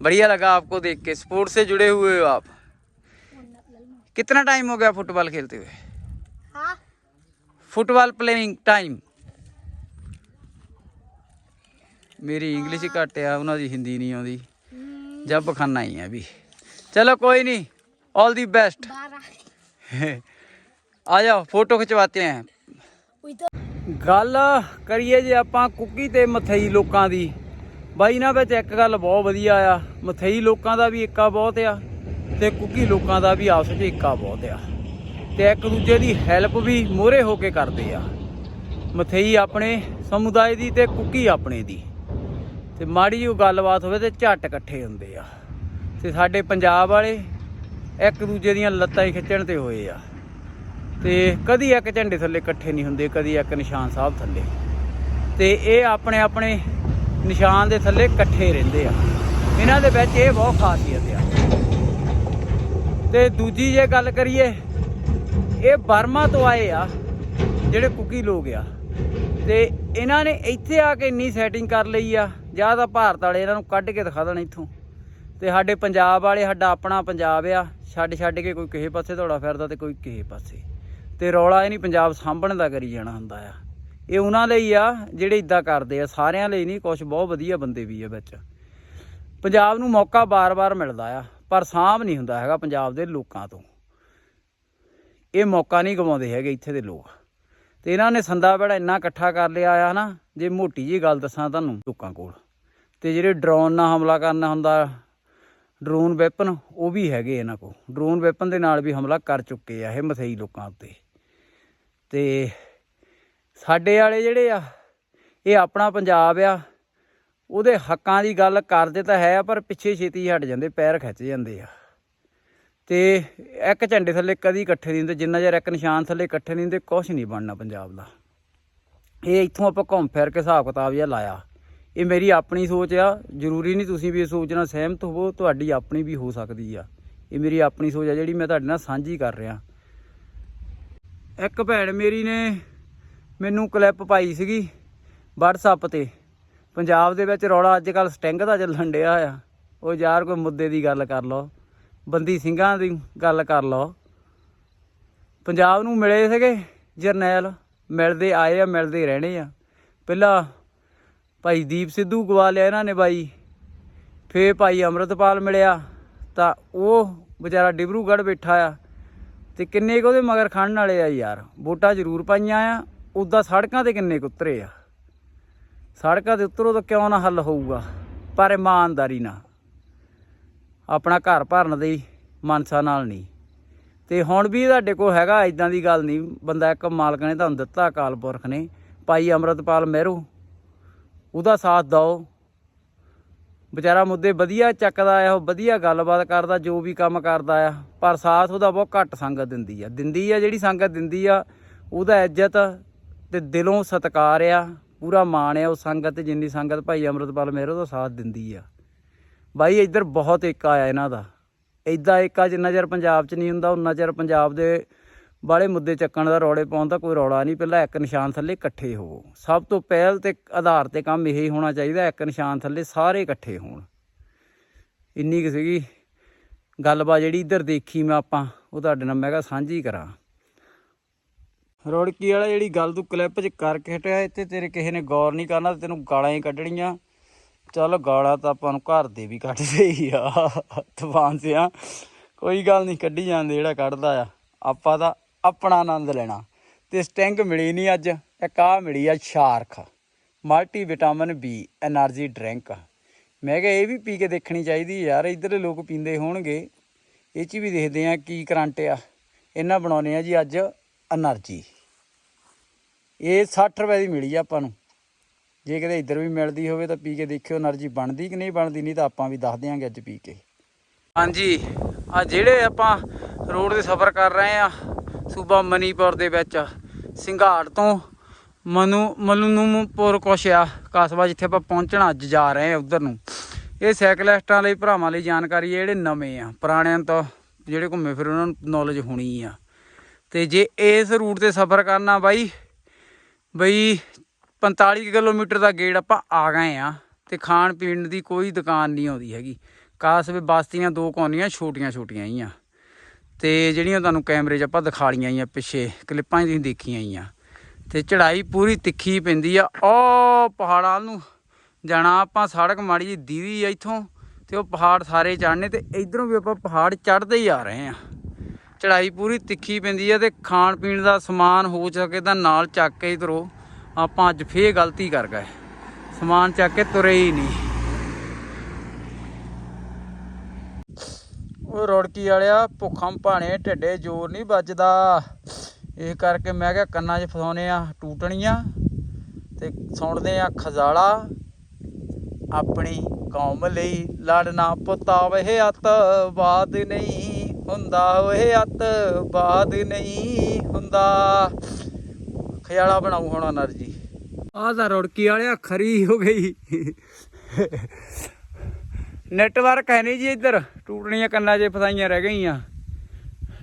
बढ़िया लगा आपको देख के स्पोर्ट से जुड़े हुए हो आप कितना टाइम हो गया फुटबॉल खेलते हुए हाँ ਫੁੱਟਬਾਲ ਪਲੇਇੰਗ ਟਾਈਮ ਮੇਰੀ ਇੰਗਲਿਸ਼ ਹੀ ਘੱਟ ਆ ਉਹਨਾਂ ਦੀ ਹਿੰਦੀ ਨਹੀਂ ਆਉਂਦੀ ਜੱਬ ਖਾਨਾ ਹੀ ਆ ਵੀ ਚਲੋ ਕੋਈ ਨਹੀਂ ऑल दी बेस्ट बारह ਆ ਜਾਓ ਫੋਟੋ ਖਿਚਵਾਤੇ ਹੈ उधर ਗੱਲ ਕਰੀਏ ਜੇ ਆਪਾਂ ਕੁੱਕੀ ਤੇ ਮਥਈ ਲੋਕਾਂ ਦੀ ਬਾਈ ਇਹਨਾਂ ਵਿੱਚ ਇੱਕ ਗੱਲ ਬਹੁਤ ਵਧੀਆ ਆ ਮਥਈ ਲੋਕਾਂ ਦਾ ਵੀ ਏਕਾ ਬਹੁਤ ਆ ਤੇ ਕੁਕੀ ਲੋਕਾਂ ਦਾ ਵੀ ਆਪਸ ਵਿੱਚ ਏਕਾ ਬਹੁਤ ਆ ਤੇ ਇੱਕ ਦੂਜੇ ਦੀ ਹੈਲਪ ਵੀ ਮੋਹਰੇ ਹੋ ਕੇ ਕਰਦੇ ਆ ਮਥਈ ਆਪਣੇ ਸਮੁਦਾਇ ਦੀ ਤੇ ਕੁਕੀ ਆਪਣੇ ਦੀ ਤੇ ਮਾੜੀ ਜਿਹੀ ਗੱਲਬਾਤ ਹੋਵੇ ਤੇ ਝੱਟ ਇਕੱਠੇ ਹੁੰਦੇ ਆ। ਤੇ ਸਾਡੇ ਪੰਜਾਬ ਵਾਲੇ ਇੱਕ ਦੂਜੇ ਦੀਆਂ ਲੱਤਾਂ ਹੀ ਖਿੱਚਣ ਤੇ ਹੋਏ ਆ। ਤੇ ਕਦੀ ਇੱਕ ਝੰਡੇ ਥੱਲੇ ਇਕੱਠੇ ਨਹੀਂ ਹੁੰਦੇ, ਕਦੀ ਇੱਕ ਨਿਸ਼ਾਨ ਸਾਹਿਬ ਥੱਲੇ। ਤੇ ਇਹ ਆਪਣੇ ਆਪਣੇ ਨਿਸ਼ਾਨ ਦੇ ਥੱਲੇ ਇਕੱਠੇ ਰਹਿੰਦੇ ਆ। ਇਹਨਾਂ ਦੇ ਵਿੱਚ ਇਹ ਬਹੁਤ ਖਾਸੀਅਤ ਆ। ਤੇ ਦੂਜੀ ਜੇ ਗੱਲ ਕਰੀਏ, ਇਹ ਬਰਮਾ ਤੋਂ ਆਏ ਆ, ਜਿਹੜੇ ਕੁਕੀ ਲੋਕ ਆ। ਤੇ ਇਹਨਾਂ ਨੇ ਇੱਥੇ ਆ ਕੇ ਇੰਨੀ ਸੈਟਿੰਗ ਕਰ ਲਈ ਆ। ਜਾਂ ਤਾਂ ਭਾਰਤ ਵਾਲੇ ਇਹਨਾਂ ਨੂੰ ਕੱਢ ਕੇ ਦਿਖਾ ਦੇਣ ਇੱਥੋਂ। ਤੇ ਸਾਡੇ ਪੰਜਾਬ ਵਾਲੇ, ਸਾਡਾ ਆਪਣਾ ਪੰਜਾਬ ਆ, ਛੱਡ ਛੱਡ ਕੇ ਕੋਈ ਕਿਸੇ ਪਾਸੇ ਦੌੜਾ ਫਿਰਦਾ ਤੇ ਕੋਈ ਕਿਸੇ ਪਾਸੇ। ਤੇ ਰੌਲਾ ਇਹ ਨਹੀਂ ਪੰਜਾਬ ਸਾਂਭਣ ਦਾ ਕਰੀ ਜਾਣਾ ਹੁੰਦਾ ਆ। ਇਹ ਉਹਨਾਂ ਲਈ ਆ, ਜਿਹੜੇ ਇਦਾਂ ਕਰਦੇ ਆ, ਸਾਰਿਆਂ ਲਈ ਨਹੀਂ ਕੁਝ ਬਹੁਤ ਵਧੀਆ ਬੰਦੇ ਵੀ ਆ ਵਿੱਚ। ਪੰਜਾਬ ਨੂੰ ਮੌਕਾ ਬਾਰ-ਬਾਰ ਮਿਲਦਾ ਆ, ਪਰ ਸਾਂਭ ਨਹੀਂ ਹੁੰਦਾ ਹੈਗਾ ਪੰਜਾਬ ਦੇ ਲੋਕਾਂ ਤੋਂ। ਇਹ ਮੌਕਾ ਨਹੀਂ ਗਵਾਉਂਦੇ ਹੈਗੇ ਇੱਥੇ ਦੇ ਲੋਕ। ਤੇ ਇਹਨਾਂ ਨੇ ਸੰਦਾ ਬੜਾ ਇੰਨਾ ਇਕੱਠਾ ਕਰ ਲਿਆ ਆ ਨਾ, ਜੇ ਮੋਟੀ ਜੀ ਗੱਲ ਦੱਸਾਂ ਤੁਹਾਨੂੰ ਲੋਕਾਂ ਕੋਲ। ਤੇ ਜਿਹੜੇ ਡਰੋਨ ਨਾਲ ਹਮਲਾ ਕਰਨਾ ਹੁੰਦਾ, ਡਰੋਨ ਵੈਪਨ, ਉਹ ਵੀ ਹੈਗੇ ਇਹਨਾਂ ਕੋਲ। ਡਰੋਨ ਵੈਪਨ ਦੇ ਨਾਲ ਵੀ ਹਮਲਾ ਕਰ ਚੁੱਕੇ ਆ ਇਹ ਮਥਈ ਲੋਕਾਂ ਉੱਤੇ। ਤੇ ਸਾਡੇ ਵਾਲੇ ਜਿਹੜੇ ਆ, ਇਹ ਆਪਣਾ ਪੰਜਾਬ ਆ, ਉਹਦੇ ਹੱਕਾਂ ਦੀ ਗੱਲ ਕਰਦੇ ਤਾਂ ਹੈ, ਪਰ ਪਿੱਛੇ ਛੇਤੀ ਹਟ ਜਾਂਦੇ, ਪੈਰ ਖਿੱਚ ਜਾਂਦੇ ਆ। ਤੇ ਇੱਕ ਝੰਡੇ ਥੱਲੇ ਕਦੀ ਇਕੱਠੇ ਨਹੀਂ ਹੁੰਦੇ, ਜਿੰਨਾ ਚਿਰ ਇੱਕ ਨਿਸ਼ਾਨ ਥੱਲੇ ਇਕੱਠੇ ਨਹੀਂ ਹੁੰਦੇ ਕੁਝ ਨਹੀਂ ਬਣਨਾ ਪੰਜਾਬ ਦਾ। ਇਹ ਇੱਥੋਂ ਆਪਾਂ ਘੁੰਮ ਫਿਰ ਕੇ ਹਿਸਾਬ ਕਿਤਾਬ ਜਿਹਾ ਲਾਇਆ। ਇਹ ਮੇਰੀ ਆਪਣੀ ਸੋਚ ਆ, ਜ਼ਰੂਰੀ ਨਹੀਂ ਤੁਸੀਂ ਵੀ ਇਸ ਸੋਚ ਨਾਲ ਸਹਿਮਤ ਹੋਵੋ, ਤੁਹਾਡੀ ਆਪਣੀ ਵੀ ਹੋ ਸਕਦੀ ਆ। ਇਹ ਮੇਰੀ ਆਪਣੀ ਸੋਚ ਆ ਜਿਹੜੀ ਮੈਂ ਤੁਹਾਡੇ ਨਾਲ ਸਾਂਝੀ ਕਰ ਰਿਹਾ। ਇੱਕ ਭੈਣ ਮੇਰੀ ਨੇ ਮੈਨੂੰ ਕਲਿੱਪ ਪਾਈ ਸੀਗੀ WhatsApp ਤੇ। ਪੰਜਾਬ ਦੇ ਵਿੱਚ ਰੌਲਾ ਅੱਜ ਕੱਲ ਸਟਿੰਗ ਦਾ ਚੱਲਣ ਡਿਆ ਆ। ਉਹ ਯਾਰ ਕੋਈ ਮੁੱਦੇ ਦੀ ਗੱਲ ਕਰ ਲਓ, ਬੰਦੀ ਸਿੰਘਾਂ ਦੀ ਗੱਲ ਕਰ ਲਓ। ਪੰਜਾਬ ਨੂੰ ਮਿਲੇ ਸੀਗੇ ਜਰਨੈਲ, ਮਿਲਦੇ ਆਏ ਆ, ਮਿਲਦੇ ਰਹਿਣੇ ਆ। ਪਹਿਲਾਂ ਭਾਈ ਦੀਪ ਸਿੱਧੂ ਗਵਾ ਲਿਆ ਇਹਨਾਂ ਨੇ ਬਾਈ। ਫੇਰ ਭਾਈ ਅੰਮ੍ਰਿਤਪਾਲ ਮਿਲਿਆ, ਤਾਂ ਉਹ ਵਿਚਾਰਾ ਡਿਬਰੂਗੜ੍ਹ ਬੈਠਾ ਆ। ਤੇ ਕਿੰਨੇ ਕੁ ਉਹਦੇ ਮਗਰ ਖੜਨ ਵਾਲੇ ਆ ਯਾਰ, ਵੋਟਾਂ ਜ਼ਰੂਰ ਪਾਈਆਂ ਆ, ਉਦਾਂ ਸੜਕਾਂ ਤੇ ਕਿੰਨੇ ਕੁ ਉਤਰੇ ਆ। ਸੜਕਾਂ ਤੇ ਉਤਰੋ ਤਾਂ ਕਿਉਂ ਨਾ ਹੱਲ ਹੋਊਗਾ, ਪਰ ਇਮਾਨਦਾਰੀ ਨਾਲ। ਆਪਣਾ ਘਰ ਭਰਨ ਦੇ ਮਨਸਾ ਨਾਲ ਨਹੀਂ। ਤੇ ਹੁਣ ਵੀ ਤੁਹਾਡੇ ਕੋਲ ਹੈਗਾ ਇਦਾਂ ਦੀ ਗੱਲ ਨਹੀਂ, ਬੰਦਾ ਇੱਕ ਮਾਲਕ ਨੇ ਤੁਹਾਨੂੰ ਦਿੱਤਾ ਅਕਾਲ ਪੁਰਖ ਨੇ। ਭਾਈ ਅਮਰਤਪਾਲ ਮਹਿਰੂ। ਉਹਦਾ ਸਾਥ ਦਿਓ। ਵਿਚਾਰਾ ਮੁੱਦੇ ਵਧੀਆ ਚੱਕਦਾ ਆ, ਉਹ ਵਧੀਆ ਗੱਲਬਾਤ ਕਰਦਾ, ਜੋ ਵੀ ਕੰਮ ਕਰਦਾ ਆ, ਪਰ ਸਾਥ ਉਹਦਾ ਬਹੁਤ ਘੱਟ ਸੰਗਤ ਦਿੰਦੀ ਆ। ਦਿੰਦੀ ਆ ਜਿਹੜੀ ਸੰਗਤ ਦਿੰਦੀ ਆ, ਉਹਦਾ ਇੱਜ਼ਤ ਤੇ ਦਿਲੋਂ ਸਤਿਕਾਰ ਆ, ਪੂਰਾ ਮਾਣ ਆ, ਉਹ ਸੰਗਤ ਜਿੰਨੀ ਸੰਗਤ ਭਾਈ ਅਮਰਤਪਾਲ ਮਹਿਰੂ ਦਾ ਸਾਥ ਦਿੰਦੀ ਆ। ਬਾਈ ਇੱਧਰ ਬਹੁਤ ਏਕਾ ਆ ਇਹਨਾਂ ਦਾ। ਇਦਾਂ ਏਕਾ ਜਿੰਨਾ ਚਿਰ ਪੰਜਾਬ 'ਚ ਨਹੀਂ ਹੁੰਦਾ, ਉਨਾ ਚਿਰ ਪੰਜਾਬ ਦੇ ਵਾਲੇ ਮੁੱਦੇ ਚੱਕਣ ਦਾ ਰੌਲੇ ਪਾਉਣ ਦਾ ਕੋਈ ਰੌਲਾ ਨਹੀਂ, ਪਹਿਲਾਂ ਇੱਕ ਨਿਸ਼ਾਨ ਥੱਲੇ ਇਕੱਠੇ ਹੋਵੋ। ਸਭ ਤੋਂ ਪਹਿਲ ਤੇ ਆਧਾਰ ਤੇ ਕੰਮ ਇਹ ਹੀ ਹੋਣਾ ਚਾਹੀਦਾ, ਇੱਕ ਨਿਸ਼ਾਨ ਥੱਲੇ ਸਾਰੇ ਇਕੱਠੇ ਹੋਣ। ਇੰਨੀ ਕੁ ਸੀਗੀ ਗੱਲਬਾਤ ਜਿਹੜੀ ਇੱਧਰ ਦੇਖੀ ਮੈਂ ਆਪਾਂ, ਉਹ ਤੁਹਾਡੇ ਨਾਲ ਮੈਂ ਕਿਹਾ ਸਾਂਝੀ ਕਰਾਂ। ਰੋੜਕੀ ਵਾਲਾ ਜਿਹੜੀ ਗੱਲ ਤੂੰ ਕਲਿੱਪ 'ਚ ਕਰਕੇ ਹਟਿਆ, ਇੱਥੇ ਤੇਰੇ ਕਿਸੇ ਨੇ ਗੌਰ ਨਹੀਂ ਕਰਨਾ ਤੇ ਤੈਨੂੰ ਗਾਲਾਂ ਹੀ ਕੱਢਣੀਆਂ। ਚੱਲ ਗਾਲਾਂ ਤਾਂ ਆਪਾਂ ਨੂੰ ਘਰ ਦੇ ਵੀ ਕੱਢਦੇ ਹੀ ਆ ਤੂਫਾਨ ਸਿਆ ਕੋਈ ਗੱਲ ਨਹੀਂ, ਕੱਢੀ ਜਾਂਦੇ ਜਿਹੜਾ ਕੱਢਦਾ ਆ। ਆਪਾਂ ਤਾਂ ਆਪਣਾ ਆਨੰਦ ਲੈਣਾ। ਤੇ ਸਟਿੰਗ ਮਿਲੀ ਨਹੀਂ ਅੱਜ, ਇੱਕ ਆ ਮਿਲੀ ਆ shark. Multi vitamin B energy drink. ਮੈਂ ਕਿਹਾ ਇਹ ਵੀ ਪੀ ਕੇ ਦੇਖਣੀ ਚਾਹੀਦੀ ਯਾਰ ਇੱਧਰ ਲੋਕ ਪੀਂਦੇ ਹੋਣਗੇ। ਇਹ ਚ ਵੀ ਦੇਖਦੇ ਆ ਕੀ ਕਰੰਟ ਆ। ਇਹਨਾਂ ਬਣਾਉਨੇ ਆ ਜੀ ਅੱਜ એનર્ਜੀ ਇਹ 60 ਰੁਪਏ ਦੀ ਮਿਲੀ ਆ ਆਪਾਂ ਨੂੰ। ਜੇ ਕਿਤੇ ਇੱਧਰ ਵੀ ਮਿਲਦੀ ਹੋਵੇ ਤਾਂ ਪੀ ਕੇ ਦੇਖਿਓ એનર્ਜੀ ਬਣਦੀ ਕਿ ਨਹੀਂ ਬਣਦੀ ਨਹੀਂ ਤਾਂ ਆਪਾਂ ਵੀ ਦੱਸ ਦਿਆਂਗੇ ਅੱਜ ਪੀ ਕੇ। ਹਾਂਜੀ ਆ ਜਿਹੜੇ ਆਪਾਂ ਰੋਡ ਦੇ ਸਫ਼ਰ ਕਰ ਰਹੇ ਆ ਸੂਬਾ ਮਨੀਪੁਰ ਦੇ ਵਿੱਚ ਸਿੰਗਾੜ ਤੋਂ ਮਨੂ, ਮਲਨੂਮਪੁਰ ਕੁਛ ਆ ਕਸਬਾ, ਜਿੱਥੇ ਆਪਾਂ ਪਹੁੰਚਣਾ ਅੱਜ ਜਾ ਰਹੇ ਆ ਉਧਰ ਨੂੰ। ਇਹ ਸਾਈਕਲਿਸਟਾਂ ਲਈ ਭਰਾਵਾਂ ਲਈ ਜਾਣਕਾਰੀ ਹੈ, ਜਿਹੜੇ ਨਵੇਂ ਆ। ਪੁਰਾਣਿਆਂ ਤੋਂ ਜਿਹੜੇ ਘੁੰਮੇ ਫਿਰ ਉਹਨਾਂ ਨੂੰ ਨੌਲੇਜ ਹੋਣੀ ਆ। ਤੇ ਜੇ ਇਸ ਰੂਟ ਤੇ ਸਫ਼ਰ ਕਰਨਾ ਬਾਈ, ਬਈ 45 ਕਿਲੋਮੀਟਰ ਦਾ ਗੇੜ ਆਪਾਂ ਆ ਗਏ ਆ ਤੇ ਖਾਣ ਪੀਣ ਦੀ ਕੋਈ ਦੁਕਾਨ ਨਹੀਂ ਆਉਂਦੀ ਹੈਗੀ। ਕਾਸਵੇ ਬਸਤੀਆਂ ਦੋ ਕੋਨੀਆਂ ਛੋਟੀਆਂ ਛੋਟੀਆਂ ਹੀ ਆ। ਤੇ ਜਿਹੜੀਆਂ ਤੁਹਾਨੂੰ ਕੈਮਰੇ 'ਚ ਆਪਾਂ ਦਿਖਾ ਲੀਆਂ ਆਈਆਂ ਪਿੱਛੇ, ਕਲਿੱਪਾਂ 'ਚ ਤੁਸੀਂ ਦੇਖੀਆਂ ਆਈਆਂ ਤੇ ਚੜ੍ਹਾਈ ਪੂਰੀ ਤਿੱਖੀ ਪੈਂਦੀ ਆ। ਉਹ ਪਹਾੜਾਂ ਨੂੰ ਜਾਣਾ, ਆਪਾਂ ਸੜਕ ਮਾੜੀ ਜੀ ਦੀਦੀ ਆ ਇੱਥੋਂ, ਤੇ ਉਹ ਪਹਾੜ ਸਾਰੇ ਚੜ੍ਹਨੇ ਤੇ ਇਧਰੋਂ ਵੀ ਆਪਾਂ ਪਹਾੜ ਚੜ੍ਹਦੇ ਹੀ ਆ ਰਹੇ ਆ। ਚੜ੍ਹਾਈ ਪੂਰੀ ਤਿੱਖੀ ਪੈਂਦੀ ਆ ਤੇ ਖਾਣ ਪੀਣ ਦਾ ਸਮਾਨ ਹੋ ਸਕੇ ਤਾਂ ਨਾਲ ਚੱਕ ਕੇ ਹੀ ਤੁਰੋ। ਆਪਾਂ ਅੱਜ ਫੇਰ ਗਲਤੀ ਕਰ ਗਏ। ਸਮਾਨ ਚੱਕ ਕੇ ਤੁਰੇ ਹੀ ਨਹੀਂ। ਉਹ ਰੋੜਕੀ ਵਾਲਿਆ ਭੁੱਖਾਂ ਭਾਣੇ ਢੱਡੇ ਜ਼ੋਰ ਨਹੀਂ ਵੱਜਦਾ। ਇਹ ਕਰਕੇ ਮੈਂ ਕਿਹਾ ਕੰਨਾਂ 'ਚ ਫਸਾਉਨੇ ਆ ਟੂਟਣੀਆਂ ਤੇ ਸੁਣਦੇ ਆ ਖਜ਼ਾਲਾ, ਆਪਣੀ ਕੌਮ ਲਈ ਲੜਨਾ ਪੁੱਤਾ ਵਹਿ ਅਤ, ਬਾਦ ਨਹੀਂ ਹੁੰਦਾ ਓਏ ਅਤ, ਬਾਦ ਨਹੀਂ ਹੁੰਦਾ। ਖਿਆਲਾ ਬਣਾਉ ਹੁਣ ਨਰਜੀ ਆਹ ਦਾ ਰੋੜਕੀ ਵਾਲਿਆ ਖਰੀ ਹੋ ਗਈ। ਨੈਟਵਰਕ ਹੈ ਨਹੀਂ ਜੀ ਇੱਧਰ। ਟੂਟਣੀਆਂ ਕੰਨਾਂ 'ਚ ਫਸਾਈਆਂ ਰਹਿ ਗਈਆਂ।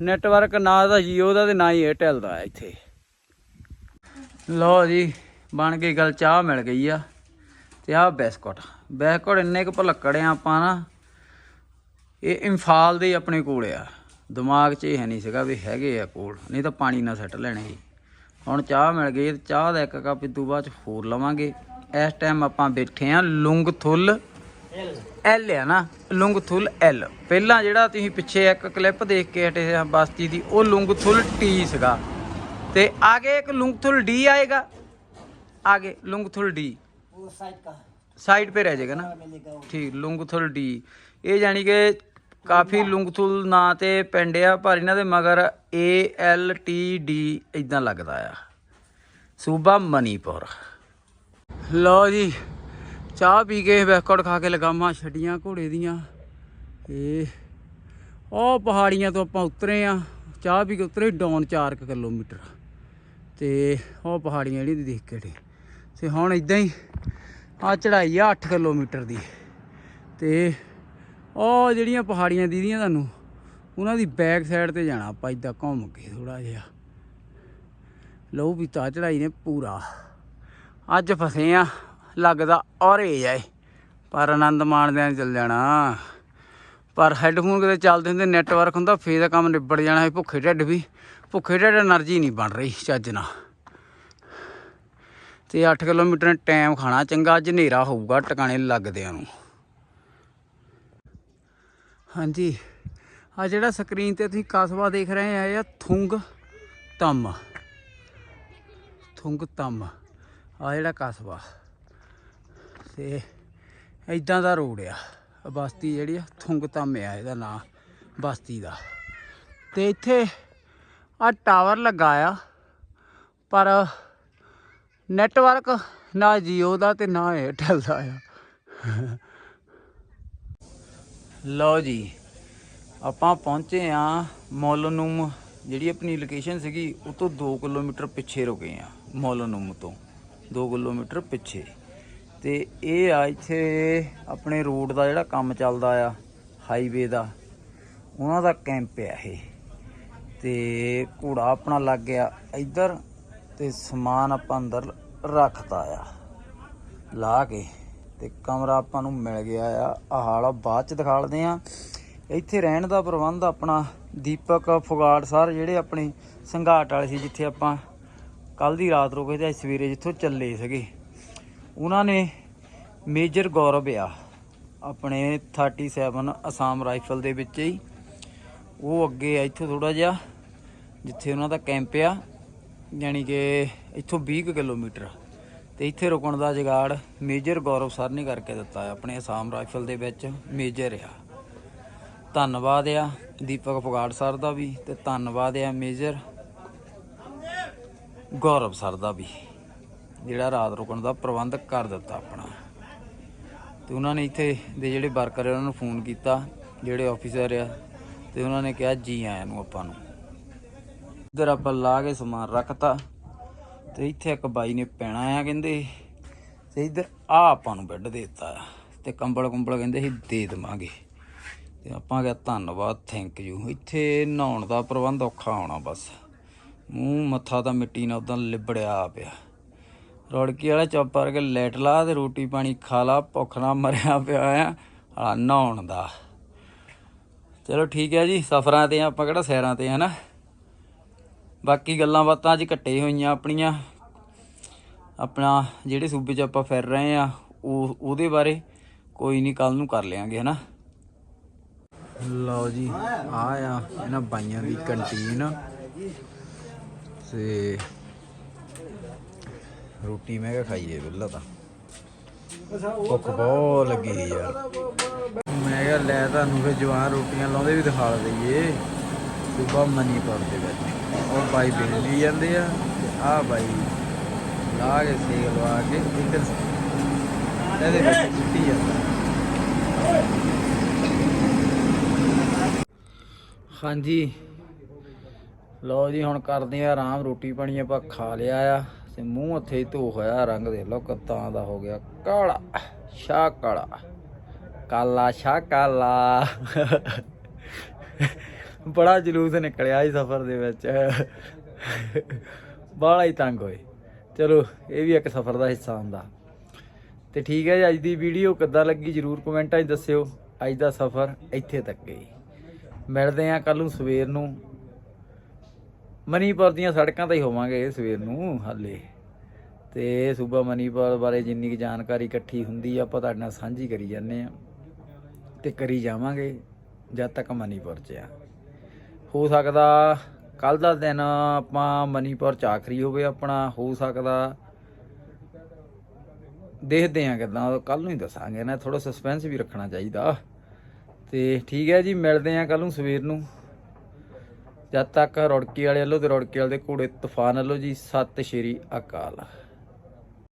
ਨੈਟਵਰਕ ਨਾ ਦਾ ਜੀਓ ਦਾ ਤੇ ਨਾ ਹੀ ਏਅਰਟੈਲ ਦਾ ਇੱਥੇ। ਲਓ ਜੀ, ਬਣ ਗਈ ਗੱਲ, ਚਾਹ ਮਿਲ ਗਈ ਆ। ਤੇ ਆਹ ਬਿਸਕੁਟ। ਬਿਸਕੁਟ ਇੰਨੇ ਕੁ ਭਲੱਕੜ ਆ ਆਪਾਂ ਨਾ, ਇਹ ਇੰਫਾਲ ਦੇ ਆਪਣੇ ਕੋਲ ਆ। ਦਿਮਾਗ 'ਚ ਇਹ ਹੈ ਨਹੀਂ ਸੀਗਾ ਵੀ ਹੈਗੇ ਆ ਕੋਲ, ਨਹੀਂ ਤਾਂ ਪਾਣੀ ਨਾਲ ਸੱਟ ਲੈਣੇ ਸੀ। ਹੁਣ ਚਾਹ ਮਿਲ ਗਈ ਤੇ ਚਾਹ ਦਾ ਇੱਕ ਕੱਪ ਇਦੋਂ ਬਾਅਦ 'ਚ ਹੋਰ ਲਵਾਂਗੇ। ਇਸ ਟਾਈਮ ਆਪਾਂ ਬੈਠੇ ਆ ਲੁੰਗਥੁੱਲ। ਐਲ ਆ ਨਾ ਲੁੰਗਥੁੱਲ ਐਲ ਪਹਿਲਾਂ ਜਿਹੜਾ ਤੁਸੀਂ ਪਿੱਛੇ ਇੱਕ ਕਲਿੱਪ ਦੇਖ ਕੇ ਹਟੇ ਆ ਬਸਤੀ ਦੀ ਉਹ ਲੁੰਗਥੁੱਲ ਟੀ ਸੀਗਾ ਤੇ ਆਗੇ ਇੱਕ ਲੁੰਗਥੁੱਲ ਡੀ ਆਏਗਾ आगे लुंगथुल डी वो साइड का साइड पे रह जाएगा ना मिलेगा वो ਠੀਕ ਲੁੰਗਥੁਲ ਡੀ ਇਹ ਜਾਨੀ ਕਿ ਕਾਫੀ ਲੁੰਗਥੁਲ ਨਾਂ ਤੇ ਪਿੰਡ ਆ ਪਰ ਇਹਨਾਂ ਦੇ ਮਗਰ ਏ ਐਲ ਟੀ ਡੀ ਇਦਾਂ ਲੱਗਦਾ ਆ ਸੂਬਾ ਮਨੀਪੁਰ ਲਓ ਜੀ ਚਾਹ ਪੀ ਕੇ ਬਿਸਕੁਟ ਖਾ ਕੇ ਲਗਾਮਾਂ ਛੱਡੀਆਂ ਘੋੜੇ ਦੀਆਂ। ਇਹ ਉਹ ਪਹਾੜੀਆਂ ਤੋਂ ਆਪਾਂ ਉਤਰੇ ਆ। ਚਾਹ ਪੀ ਕੇ ਉਤਰੇ ਡਾਊਨ 4 ਕਿਲੋਮੀਟਰ। ਤੇ ਉਹ ਪਹਾੜੀਆਂ ਜਿਹੜੀ ਦੇਖ ਕੇ ਤੇ ਹੁਣ ਇਦਾਂ ਹੀ ਆ ਚੜਾਈ ਆ 8 ਕਿਲੋਮੀਟਰ ਦੀ। ਤੇ ਉਹ ਜਿਹੜੀਆਂ ਪਹਾੜੀਆਂ ਦੀਦੀਆਂ ਤੁਹਾਨੂੰ, ਉਹਨਾਂ ਦੀ ਬੈਕ ਸਾਈਡ ਤੇ ਜਾਣਾ ਆਪਾਂ ਇਦਾਂ ਘੁੰਮ ਕੇ ਥੋੜਾ ਜਿਹਾ। ਲਓ ਵੀ ਤਾਂ ਚੜਾਈ ਨੇ ਪੂਰਾ। ਅੱਜ ਫਸੇ ਆ। ਲੱਗਦਾ ਔਰੇ ਆ ਪਰ ਆਨੰਦ ਮਾਣਦਿਆਂ ਚੱਲ ਜਾਣਾ। ਪਰ ਹੈੱਡਫੋਨ ਕਿਤੇ ਚੱਲਦੇ ਹੁੰਦੇ ਨੈਟਵਰਕ ਹੁੰਦਾ, ਫੇਰ ਦਾ ਕੰਮ ਨਿਬੜ ਜਾਣਾ ਇਹ ਭੁੱਖੇ ਢਿੱਡ ਵੀ। ਭੁੱਖੇ ਢਿੱਡ એનર્ਜੀ ਨਹੀਂ ਬਣ ਰਹੀ ਚੱਜ ਨਾਲ। ਤੇ 8 ਕਿਲੋਮੀਟਰ ਨੇ ਟਾਈਮ ਖਾਣਾ ਚੰਗਾ, ਅੱਜ ਹਨੇਰਾ ਹੋਊਗਾ ਟਿਕਾਣੇ ਲੱਗਦਿਆਂ ਨੂੰ। ਹਾਂਜੀ ਆ ਜਿਹੜਾ ਸਕਰੀਨ ਤੇ ਤੁਸੀਂ ਕਸਬਾ ਦੇਖ ਰਹੇ ਆ, ਇਹ ਥੁੰਗ ਤਮ ਥੁੰਗ ਤਮ ਆ ਜਿਹੜਾ ਕਸਬਾ। ਤੇ ਇਦਾਂ ਦਾ ਰੋਡ ਆ। ਬਸਤੀ ਜਿਹੜੀ ਆ ਥੁੰਗ ਤਮ ਆ ਇਹਦਾ ਨਾਂ, ਬਸਤੀ ਦਾ। ਤੇ ਇੱਥੇ ਆ ਟਾਵਰ ਲੱਗਾ ਆ, ਪਰ ਨੈਟਵਰਕ ਨਾ ਜੀਓ ਦਾ ਤੇ ਨਾ ਏਅਰਟੈਲ ਦਾ ਆ। ਲਓ ਜੀ, ਆਪਾਂ ਪਹੁੰਚੇ ਆ ਮੋਲਨੂਮ, ਜਿਹੜੀ ਆਪਣੀ ਲੋਕੇਸ਼ਨ ਸੀਗੀ, ਉਹ ਤੋਂ 2 ਕਿਲੋਮੀਟਰ ਪਿੱਛੇ ਰੁਕੇ ਆ, ਮੋਲਨੂਮ ਤੋਂ। 2 ਕਿਲੋਮੀਟਰ ਪਿੱਛੇ। ਤੇ ਇਹ ਆ ਇੱਥੇ ਆਪਣੇ ਰੋਡ ਦਾ ਜਿਹੜਾ ਕੰਮ ਚੱਲਦਾ ਆ ਹਾਈਵੇ ਦਾ। ਉਹਨਾਂ ਦਾ ਕੈਂਪ ਆ ਇਹ। ਤੇ ਘੋੜਾ ਆਪਣਾ ਲੱਗ ਗਿਆ ਇੱਧਰ ਤੇ ਸਮਾਨ ਆਪਾਂ ਅੰਦਰ ਰੱਖਤਾ ਆ। ਲਾ ਕੇ ਤੇ ਕਮਰਾ ਆਪਾਂ ਨੂੰ ਮਿਲ ਗਿਆ ਆ। ਆਹ ਹਾਲਾ ਬਾਅਦ ਚ ਦਿਖਾਲਦੇ ਆ। ਇੱਥੇ ਰਹਿਣ ਦਾ ਪ੍ਰਬੰਧ ਆਪਣਾ ਦੀਪਕ, ਫੁਗਾੜ ਸਰ ਜਿਹੜੇ ਆਪਣੇ ਸੰਘਾਟ ਵਾਲੇ ਸੀ, ਜਿੱਥੇ ਆਪਾਂ ਕੱਲ ਦੀ ਰਾਤ ਰੁਕੇ ਤੇ ਅੱਜ ਸਵੇਰੇ ਜਿੱਥੋਂ ਚੱਲੇ ਸੀਗੇ। ਉਹਨਾਂ ਨੇ ਮੇਜਰ ਗੌਰਵ ਆ, ਆਪਣੇ 37 ਅਸਾਮ ਰਾਈਫਲ ਦੇ ਵਿੱਚ ਹੀ। ਉਹ ਅੱਗੇ ਆ ਇੱਥੋਂ ਥੋੜਾ ਜਿਹਾ, ਜਿੱਥੇ ਉਹਨਾਂ ਦਾ ਕੈਂਪ ਆ, ਯਾਨੀ ਕਿ ਇੱਥੋਂ 20 ਕੁ ਕਿਲੋਮੀਟਰ। ਤੇ ਇੱਥੇ ਰੁਕਣ ਦਾ ਜਗਾੜ ਮੇਜਰ ਗੌਰਵ ਸਰ ਨੇ ਕਰਕੇ ਦਿੱਤਾ ਆਪਣੇ ਅਸਾਮ ਰਾਈਫਲ ਦੇ ਵਿੱਚ ਮੇਜਰ ਆ। ਧੰਨਵਾਦ ਆ, ਦੀਪਕ ਫਗਾੜ ਸਰ ਦਾ ਵੀ, ਤੇ ਧੰਨਵਾਦ ਆ ਮੇਜਰ ਗੌਰਵ ਸਰ ਦਾ ਵੀ। ਜਿਹੜਾ ਰਾਤ ਰੁਕਣ ਦਾ ਪ੍ਰਬੰਧ ਕਰ ਦਿੱਤਾ ਆਪਣਾ। ਤੇ ਉਹਨਾਂ ਨੇ ਇੱਥੇ ਦੇ ਜਿਹੜੇ ਵਰਕਰ ਆ, ਉਹਨਾਂ ਨੂੰ ਫੋਨ ਕੀਤਾ, ਜਿਹੜੇ ਆਫੀਸਰ ਆ, ਤੇ ਉਹਨਾਂ ਨੇ ਕਿਹਾ ਜੀ ਆਇਆਂ ਨੂੰ ਆਪਾਂ ਨੂੰ। ਇੱਧਰ ਆਪਾਂ ਲਾ ਕੇ ਸਮਾਨ ਰੱਖਤਾ, ਤੇ ਇੱਥੇ ਇੱਕ ਬਾਈ ਨੇ ਪੈਣਾ ਆ ਕਹਿੰਦੇ, ਤੇ ਇੱਧਰ ਆ ਆਪਾਂ ਨੂੰ ਬੈੱਡ ਦੇ ਦਿੱਤਾ ਆ, ਤੇ ਕੰਬਲ ਕੁੰਬਲ ਕਹਿੰਦੇ ਸੀ ਦੇ ਦੇਵਾਂਗੇ। ਤੇ ਆਪਾਂ ਕਿਹਾ ਧੰਨਵਾਦ ਥੈਂਕ ਯੂ ਇੱਥੇ ਨਹਾਉਣ ਦਾ ਪ੍ਰਬੰਧ ਔਖਾ ਹੋਣਾ ਬਸ। ਮੂੰਹ ਮੱਥਾ ਤਾਂ ਮਿੱਟੀ ਨਾਲ ਉਦਾਂ ਲਿਬੜਿਆ ਪਿਆ। ਰੋੜਕੀ ਵਾਲਾ ਚੁੱਪ ਕਰਕੇ ਲੈਟ ਲਾ ਤੇ ਰੋਟੀ ਪਾਣੀ ਖਾ ਲਾ, ਭੁੱਖ ਨਾਲ ਮਰਿਆ ਪਿਆ ਆ। ਆ ਨਹਾਉਣ ਦਾ। ਚਲੋ ਠੀਕ ਹੈ ਜੀ, ਸਫ਼ਰਾਂ ਤੇ ਆਪਾਂ ਕਿਹੜਾ ਸੈਰਾਂ ਤੇ ਆ ਨਾ ਬਾਕੀ ਗੱਲਾਂ ਬਾਤਾਂ ਅੱਜ ਘੱਟੇ ਹੋਈਆਂ ਆਪਣੀਆਂ। ਆਪਣਾ ਜਿਹੜੇ ਸੂਬੇ 'ਚ ਆਪਾਂ ਫਿਰ ਰਹੇ ਆ, ਉਹ, ਉਹਦੇ ਬਾਰੇ ਕੋਈ ਨਹੀਂ ਕੱਲ ਨੂੰ ਕਰ ਲਿਆਂਗੇ, ਹਨਾ? ਲਓ ਜੀ, ਆ ਆ ਇਹਨਾਂ ਬਾਈਆਂ ਦੀ ਕੰਟੀਨ। ਤੇ ਰੋਟੀ ਮੈਂ ਕਿਹਾ ਖਾਈਏ ਪਹਿਲਾਂ ਤਾਂ। ਭੁੱਖ ਬਹੁਤ ਲੱਗੀ ਯਾਰ। ਮੈਂ ਕਿਹਾ ਲੈ ਤੁਹਾਨੂੰ ਫਿਰ ਜਵਾਨ ਰੋਟੀਆਂ ਲਾਉਂਦੇ ਵੀ ਦਿਖਾ ਦਈਏ। ਸੂਬਾ ਮਨੀਪੁਰ ਦੇ ਵਿੱਚ। ਉਹ ਬਾਈ ਬਿਜਲੀ ਜਾਂਦੇ ਆ ਆਹ ਬਾਈ ਲਾ ਕੇ ਸੇਕ ਲਵਾ ਕੇ ਇੱਧਰ ਇਹਦੇ ਵਿੱਚ ਸੁੱਟੀ ਜਾਂਦਾ। ਹਾਂਜੀ। ਲਓ ਜੀ ਹੁਣ ਕਰਦੇ ਆ ਆਰਾਮ। ਰੋਟੀ ਪਾਣੀ ਆਪਾਂ ਖਾ ਲਿਆ ਆ। ਤੇ ਮੂੰਹ ਉੱਥੇ ਹੀ ਧੋ ਹੋਇਆ, ਰੰਗ ਦੇ ਲਓ ਕਤਾਂ ਦਾ ਹੋ ਗਿਆ। ਕਾਲਾ ਸ਼ਾ ਕਾਲਾ। ਕਾਲਾ ਸ਼ਾ ਕਾਲਾ। ਬੜਾ ਜਲੂਸ ਨਿਕਲਿਆ ਇਸ ਸਫ਼ਰ ਦੇ ਵਿੱਚ। ਬਾਹਲਾ ਹੀ ਤੰਗ ਹੋਏ। ਚਲੋ, ਇਹ ਵੀ ਇੱਕ ਸਫ਼ਰ ਦਾ ਹਿੱਸਾ ਹੁੰਦਾ। ਤੇ ਠੀਕ ਹੈ ਜੀ, ਅੱਜ ਦੀ ਵੀਡੀਓ ਕਿੱਦਾਂ ਲੱਗੀ ਜਰੂਰ ਕਮੈਂਟਾਂ 'ਚ ਦੱਸਿਓ। ਅੱਜ ਦਾ ਸਫ਼ਰ ਇੱਥੇ ਤੱਕ ਗਈ। ਮਿਲਦੇ ਆ ਕੱਲ ਨੂੰ ਸਵੇਰ ਨੂੰ। ਮਨੀਪੁਰ ਦੀਆਂ ਸੜਕਾਂ ਤੇ ਹੀ ਹੋਵਾਂਗੇ ਸਵੇਰ ਨੂੰ, ਹਾਲੇ। ਤੇ ਸੂਬਾ ਮਨੀਪੁਰ ਬਾਰੇ ਜਿੰਨੀ ਕੁ ਜਾਣਕਾਰੀ ਇਕੱਠੀ ਹੁੰਦੀ ਆ, ਆਪਾਂ ਤੁਹਾਡੇ ਨਾਲ ਸਾਂਝੀ ਕਰੀ ਜਾਂਦੇ ਆ ਤੇ ਕਰੀ ਜਾਵਾਂਗੇ, ਜਦ ਤੱਕ ਮਨੀਪੁਰ 'ਚ ਆ। ਹੋ ਸਕਦਾ ਕੱਲ ਦਾ ਦਿਨ ਆਪਾਂ ਮਨੀਪੁਰ 'ਚ ਆਖਰੀ ਹੋਵੇ ਆਪਣਾ, ਹੋ ਸਕਦਾ ਦੇਖਦੇ ਆ ਕਿਦਾਂ ਕੱਲ ਨੂੰ ਹੀ ਦੱਸਾਂਗੇ, ਨਾ ਥੋੜਾ ਸਸਪੈਂਸ ਵੀ ਰੱਖਣਾ ਚਾਹੀਦਾ। ਤੇ ਠੀਕ ਹੈ ਜੀ, ਮਿਲਦੇ ਆ ਕੱਲ ਨੂੰ ਸਵੇਰ ਨੂੰ। ਜਦ ਤੱਕ ਰੁੜਕੀ ਵਾਲੇ ਵੱਲੋਂ ਤੇ ਰੁੜਕੀ ਵਾਲੇ ਦੇ ਘੋੜੇ ਤੂਫਾਨ ਵੱਲੋਂ ਜੀ, ਸਤਿ ਸ਼੍ਰੀ ਅਕਾਲ।